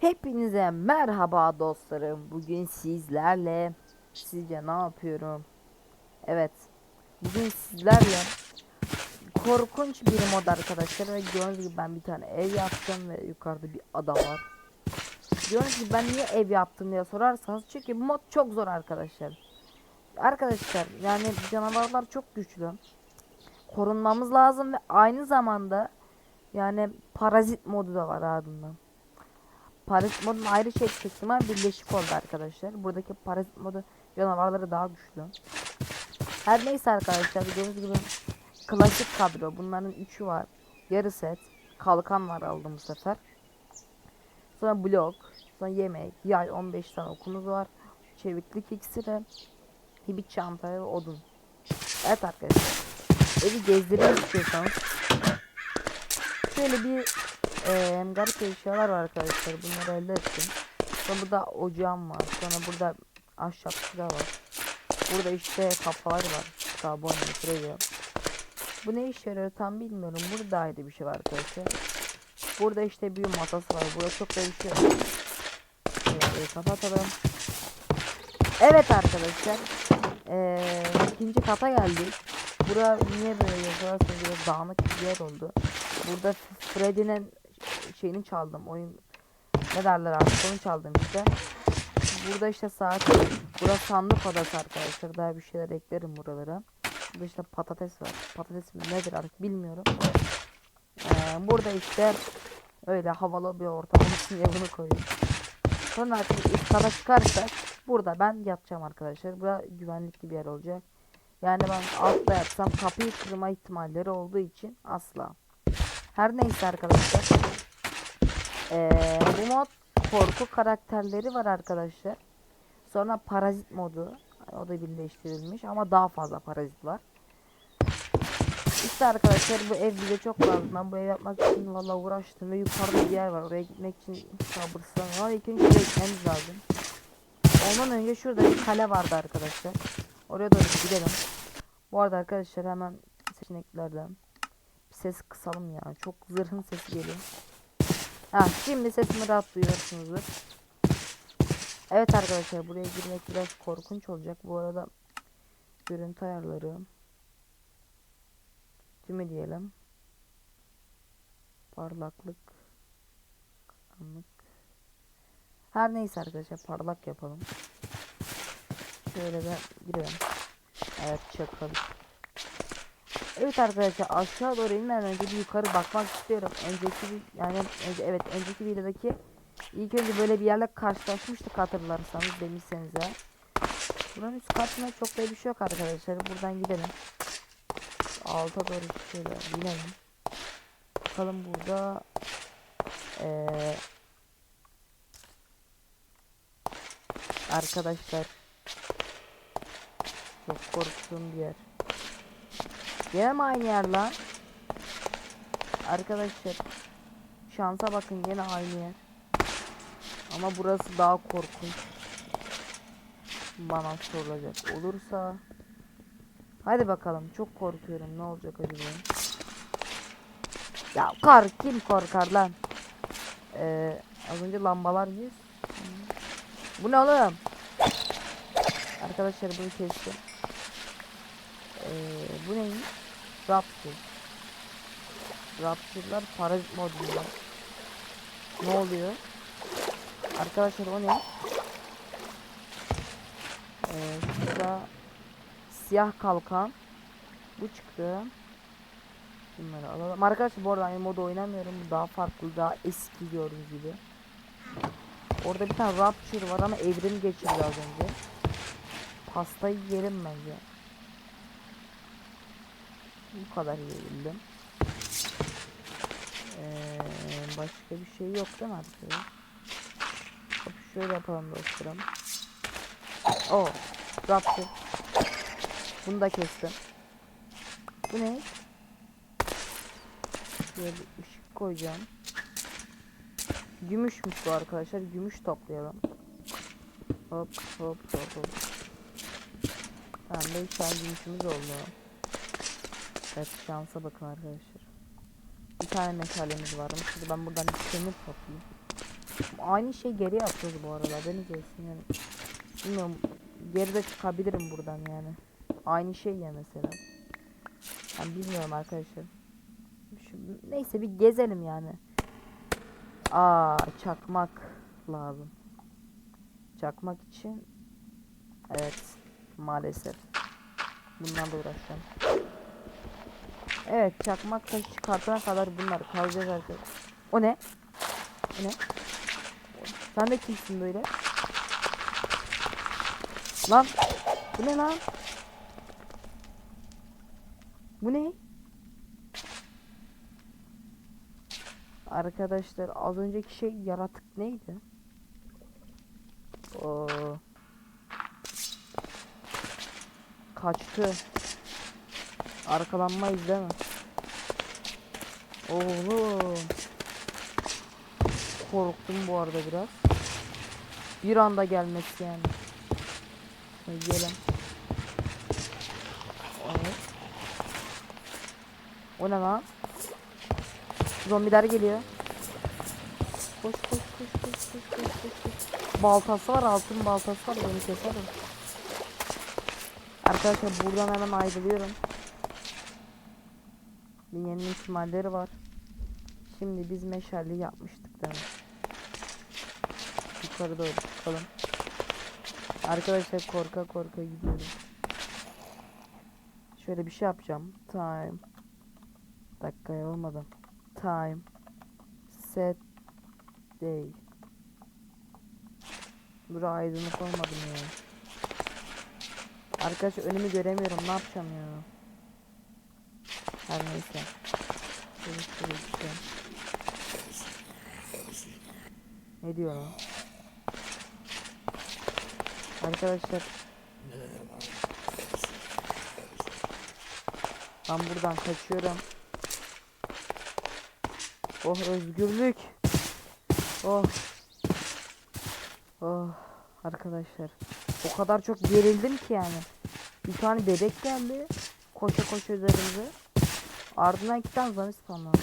Hepinize merhaba dostlarım. Bugün sizlerle sizce ne yapıyorum? Evet. Bugün sizlerle korkunç bir mod arkadaşlar ve gördüğünüz gibi ben bir tane ev yaptım ve yukarıda bir ada var. Gördüğünüz gibi ben niye ev yaptım diye sorarsanız çünkü mod çok zor arkadaşlar. Arkadaşlar yani canavarlar çok güçlü. Korunmamız lazım ve aynı zamanda yani parazit modu da var ardından. Parazit modun ayrı şey çıktı ama birleşik oldu arkadaşlar. Buradaki parazit modu canavarları daha güçlü. Her neyse arkadaşlar gördüğünüz gibi klasik kadro. Bunların üçü var. Yarı set. Kalkan var aldım bu sefer. Sonra blok. Sonra yemek. Yay 15 tane okumuz var. Çeviklik iksiri. Hibit çanta ve odun. Evet arkadaşlar. Evi gezdirmek istiyorsanız şöyle bir eee garip eşyalar var arkadaşlar. Bunları elde ettim. Sonra burada ocağım var. Sonra burada ahşap sıra var. Burada işte kafalar var. Karbon şuraya. Bu ne işe yarıyor tam bilmiyorum. Burada ayrı bir şey var arkadaşlar. Burada işte büyü masası var. Burada çok da bir şey yok. Şöyle kapatalım. Evet arkadaşlar. Eee ikinci kata geldik. Bura niye böyle yazarsanız biraz dağınık bir yer oldu. Burada Freddy'nin şeyini çaldım. Oyun ne derler artık onu çaldım işte. Burada işte saat. Burası sandık odası arkadaşlar. Daha bir şeyler eklerim buralara. Burada işte patates var. Patates mi nedir artık bilmiyorum. Ee, burada işte öyle havalı bir ortam diye bunu koyuyorum. Sonra artık üst kata çıkarsak burada ben yatacağım arkadaşlar. Bura güvenlikli bir yer olacak. Yani ben altta yatsam kapıyı kırma ihtimalleri olduğu için asla. Her neyse arkadaşlar. Ee, bu mod korku karakterleri var arkadaşlar. Sonra parazit modu. O da birleştirilmiş ama daha fazla parazit var. İşte arkadaşlar bu ev bize çok lazım. Ben bu ev yapmak için valla uğraştım ve yukarıda bir yer var. Oraya gitmek için sabırsızlanıyorum. Ama ilk önce gitmemiz lazım. Ondan önce şurada bir kale vardı arkadaşlar. Oraya doğru gidelim. Bu arada arkadaşlar hemen seçeneklerden bir ses kısalım ya. Çok zırhın sesi geliyor. Ha şimdi sesimi rahat duyuyorsunuzdur. Evet arkadaşlar buraya girmek biraz korkunç olacak. Bu arada görüntü ayarları tümü diyelim. Parlaklık karanlık. Her neyse arkadaşlar parlak yapalım. Şöyle de girelim. Evet çakalım. Evet arkadaşlar aşağı doğru inmeden önce bir yukarı bakmak istiyorum. Önceki yani önce, evet önceki videodaki ilk önce böyle bir yerle karşılaşmıştık hatırlarsanız demişseniz ya. Buranın üst katında çok da bir şey yok arkadaşlar. Buradan gidelim. Alta doğru şöyle inelim. Bakalım burada ee, arkadaşlar çok korktuğum bir yer. Gene aynı yer lan? Arkadaşlar şansa bakın gene aynı yer. Ama burası daha korkunç. Bana sorulacak olursa. Hadi bakalım çok korkuyorum ne olacak acaba? Ya kar kim korkar lan? Ee, az önce lambalar yüz. Bu ne oğlum? Arkadaşlar bunu kestim. Ee, bu neymiş? Raptor. Raptorlar parazit modunda. Ne oluyor? Arkadaşlar o ne? Ee, şurada siyah kalkan. Bu çıktı. Bunları alalım. Arkadaşlar bu arada aynı modu oynamıyorum. Bu daha farklı, daha eski gördüğünüz gibi. Orada bir tane Rapture var ama evrim geçirdi az önce. Pastayı yerim bence. Bu kadar yiyebildim. Ee, başka bir şey yok değil mi? Hop şöyle yapalım dostlarım. O, Raptor. Bunu da kestim. Bu ne? Şöyle bir ışık koyacağım. Gümüşmüş bu arkadaşlar. Gümüş toplayalım. Hop hop hop hop. Tamam 5 tane gümüşümüz oldu. Evet şansa bakın arkadaşlar. Bir tane meşalemiz varmış. Şimdi ben buradan kömür toplayayım. aynı şey geri yapıyoruz bu arada. Beni görsün yani. Bilmiyorum. Geri de çıkabilirim buradan yani. Aynı şey ya mesela. Ben bilmiyorum arkadaşlar. Şu, neyse bir gezelim yani. Aa çakmak lazım. Çakmak için evet maalesef bundan da uğraşacağım. Evet çakmak taşı çıkartana kadar bunlar kalacak arkadaşlar. O ne? O ne? Sen de kimsin böyle? Lan bu ne lan? Bu ne? Arkadaşlar az önceki şey yaratık neydi? Oo. Kaçtı. Arkalanmayız değil mi? Oğlum. Korktum bu arada biraz. Bir anda gelmesi yani. Yiyelim. Evet. O ne lan? Zombiler geliyor. Koş koş koş koş koş koş koş. Baltası var altın baltası var beni keser o. Arkadaşlar buradan hemen ayrılıyorum. Dünyanın ihtimalleri var. Şimdi biz meşale yapmıştık mi? Yukarı doğru çıkalım. Arkadaşlar korka korka gidiyorum. Şöyle bir şey yapacağım. Time. Dakikaya olmadı. Time. Set. Day. Bura aydınlık olmadı mı ya? Arkadaşlar önümü göremiyorum. Ne yapacağım ya? Her neyse. Ne diyor lan? Arkadaşlar Ben buradan kaçıyorum. Oh özgürlük. Oh. Oh arkadaşlar. O kadar çok gerildim ki yani. Bir tane bebek geldi. Koşa koşa üzerimize. Ardından iki tane zombi spamlandı.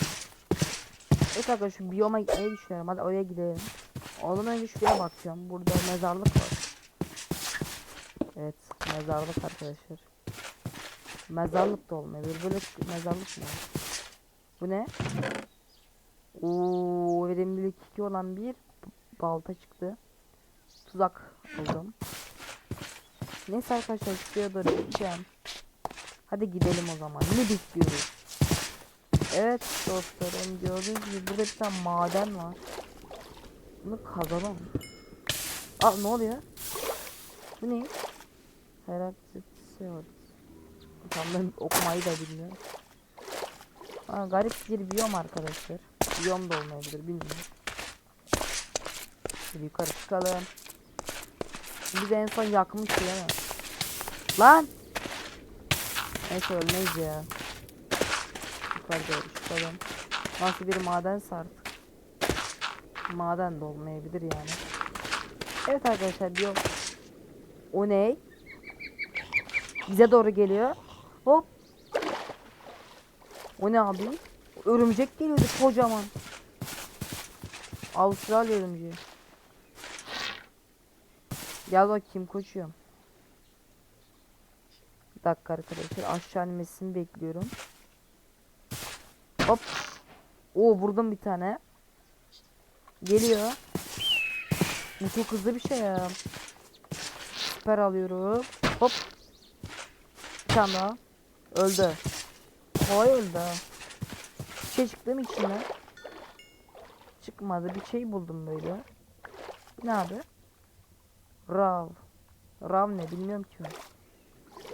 Evet arkadaşlar biyoma gitmeyi düşünüyorum. Hadi oraya gidelim. Ondan önce şuraya bakacağım. Burada mezarlık var. Evet mezarlık arkadaşlar. Mezarlık da olmayabilir. Böyle mezarlık mı? Bu ne? Oo, verimlilik 2 olan bir balta çıktı. Tuzak buldum. Neyse arkadaşlar şuraya doğru gideceğim. Hadi gidelim o zaman. Ne bekliyoruz? Evet dostlarım gördüğünüz gibi burada bir tane maden var. Bunu kazalım. Aa ne oluyor? Bu ne? Heraklit Seods. Tam ben okumayı da bilmiyorum. Aa, garip bir biyom arkadaşlar. Biyom da olmayabilir bilmiyorum. Şimdi yukarı çıkalım. Biz en son yakmıştı mi? Lan! Neyse ölmeyiz ya. Yukarı doğru çıkalım. Nasıl bir maden artık. Maden de olmayabilir yani. Evet arkadaşlar diyor. O ne? Bize doğru geliyor. Hop. O ne abi? Örümcek geliyordu kocaman. Avustralya örümceği. Gel bakayım koşuyorum. Bir dakika arkadaşlar aşağı inmesini bekliyorum. Oo vurdum bir tane. Geliyor. Bu çok hızlı bir şey ya. Süper alıyorum. Hop. Bir tane daha. Öldü. Kolay öldü. Bir şey çıktı mı içinden? Çıkmadı. Bir şey buldum böyle. Ne abi? Rav. Rav ne bilmiyorum ki.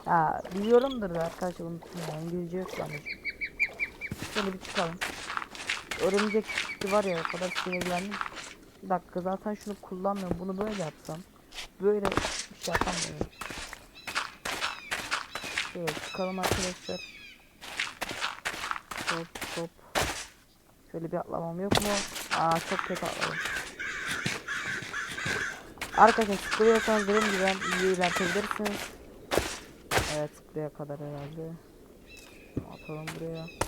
Ha biliyorumdur da arkadaşlar unuttum ya. İngilizce yok bende. Şöyle bir çıkalım. Örümcek var ya o kadar sinirlendim. Bir dakika zaten şunu kullanmıyorum. Bunu böyle yapsam. Böyle bir şey yapamıyorum. Şöyle çıkalım arkadaşlar. Hop hop. Şöyle bir atlamam yok mu? Aa çok kötü atladım. Arkadaşlar sıkılıyorsanız dediğim gibi ilerletebilirsiniz. Evet buraya kadar herhalde. Atalım buraya.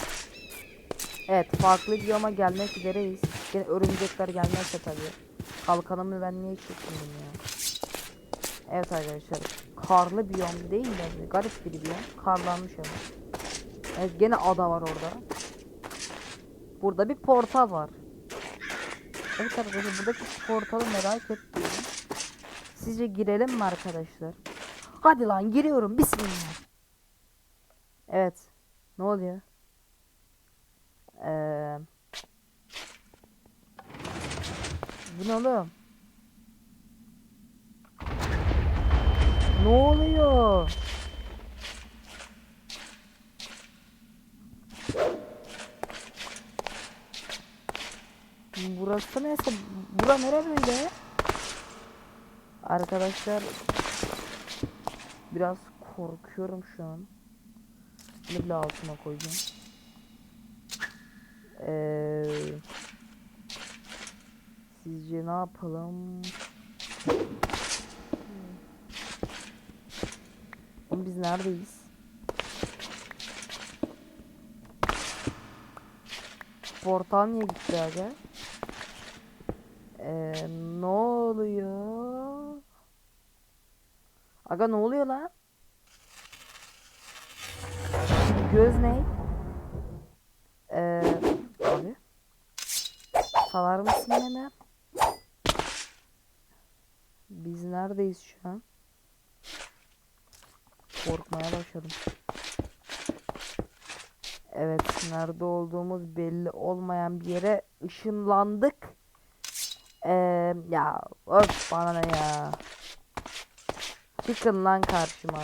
Evet farklı biyoma gelmek üzereyiz. Yine örümcekler gelmezse tabii. Kalkanımı ben niye çekmedim ya? Evet arkadaşlar. Karlı biyom değil de garip bir biyom. Karlanmış ama. Evet gene ada var orada. Burada bir portal var. Evet arkadaşlar buradaki portalı merak ettim. Sizce girelim mi arkadaşlar? Hadi lan giriyorum bismillah. Evet. Ne oluyor? Eee Bu ne oğlum? Ne oluyor? Burası neyse bura nere böyle? Arkadaşlar biraz korkuyorum şu an. Bunu bile altıma koyacağım. Eee Sizce ne yapalım? Oğlum biz neredeyiz? Portal niye gitti aga? Ee, ne oluyor? Aga ne oluyor lan? Göz ne? Ee, abi. Salar mısın beni? Biz neredeyiz şu an? Korkmaya başladım. Evet, nerede olduğumuz belli olmayan bir yere ışınlandık. Ee, ya öf bana ne ya. Çıkın lan karşıma.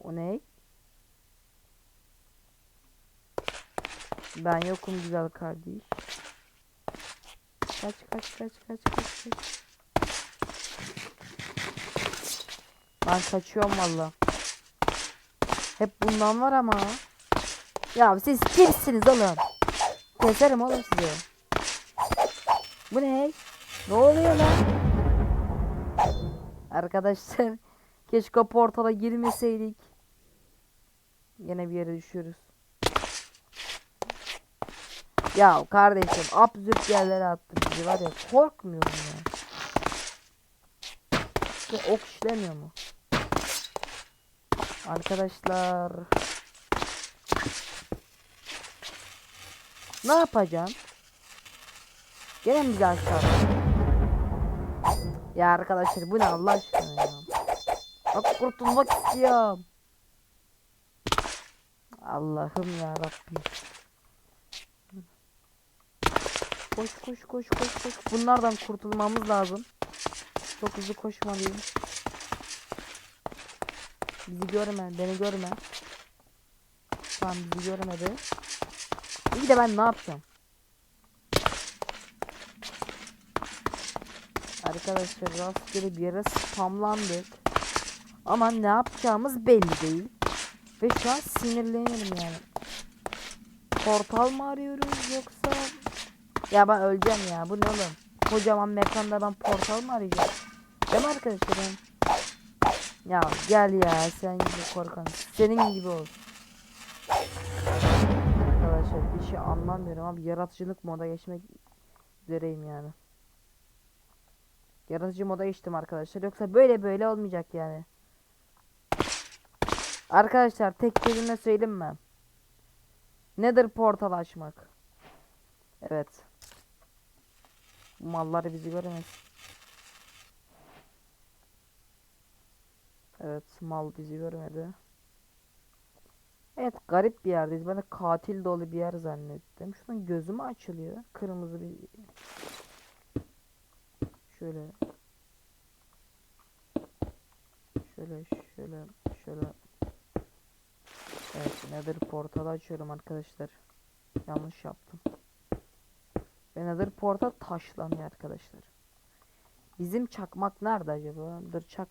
O ne? Ben yokum güzel kardeş. Kaç kaç kaç kaç kaç kaç. Ben kaçıyorum valla. Hep bundan var ama. Ya siz kimsiniz oğlum? Keserim oğlum sizi. Bu ne? Ne oluyor lan? Arkadaşlar keşke portala girmeseydik. Yine bir yere düşüyoruz. Ya kardeşim absürt yerlere attı bizi var ya korkmuyorum ya. Ve ok işlemiyor mu? Arkadaşlar. Ne yapacağım? Gene mi aşağı? Ya arkadaşlar bu ne Allah aşkına ya. Bak kurtulmak istiyorum. Allah'ım ya Rabbim. Koş koş koş koş koş. Bunlardan kurtulmamız lazım. Çok hızlı koşmalıyım. Bizi görme, beni görme. Tamam bizi görmedi. İyi de ben ne yapacağım? Arkadaşlar rastgele bir yere spamlandık. Ama ne yapacağımız belli değil. Ve şu an sinirleniyorum yani. Portal mı arıyoruz yoksa... Ya ben öleceğim ya bu ne oğlum? Kocaman mekanda ben portal mı arayacağım? Değil mi arkadaşlarım? Ya gel ya sen gibi korkan. Senin gibi ol. Arkadaşlar bir şey anlamıyorum abi. Yaratıcılık moda geçmek üzereyim yani. Yaratıcı moda geçtim arkadaşlar. Yoksa böyle böyle olmayacak yani. Arkadaşlar tek kelime söyleyeyim mi? Nedir portal açmak? Evet. Bu mallar bizi göremez. Evet mal bizi görmedi. Evet garip bir yerdeyiz. Ben de katil dolu bir yer zannettim. Şunun gözü mü açılıyor? Kırmızı bir... Şöyle. Şöyle şöyle şöyle. Evet nedir portal açıyorum arkadaşlar. Yanlış yaptım. Ve nedir portal taşlanıyor arkadaşlar. Bizim çakmak nerede acaba? Dur çak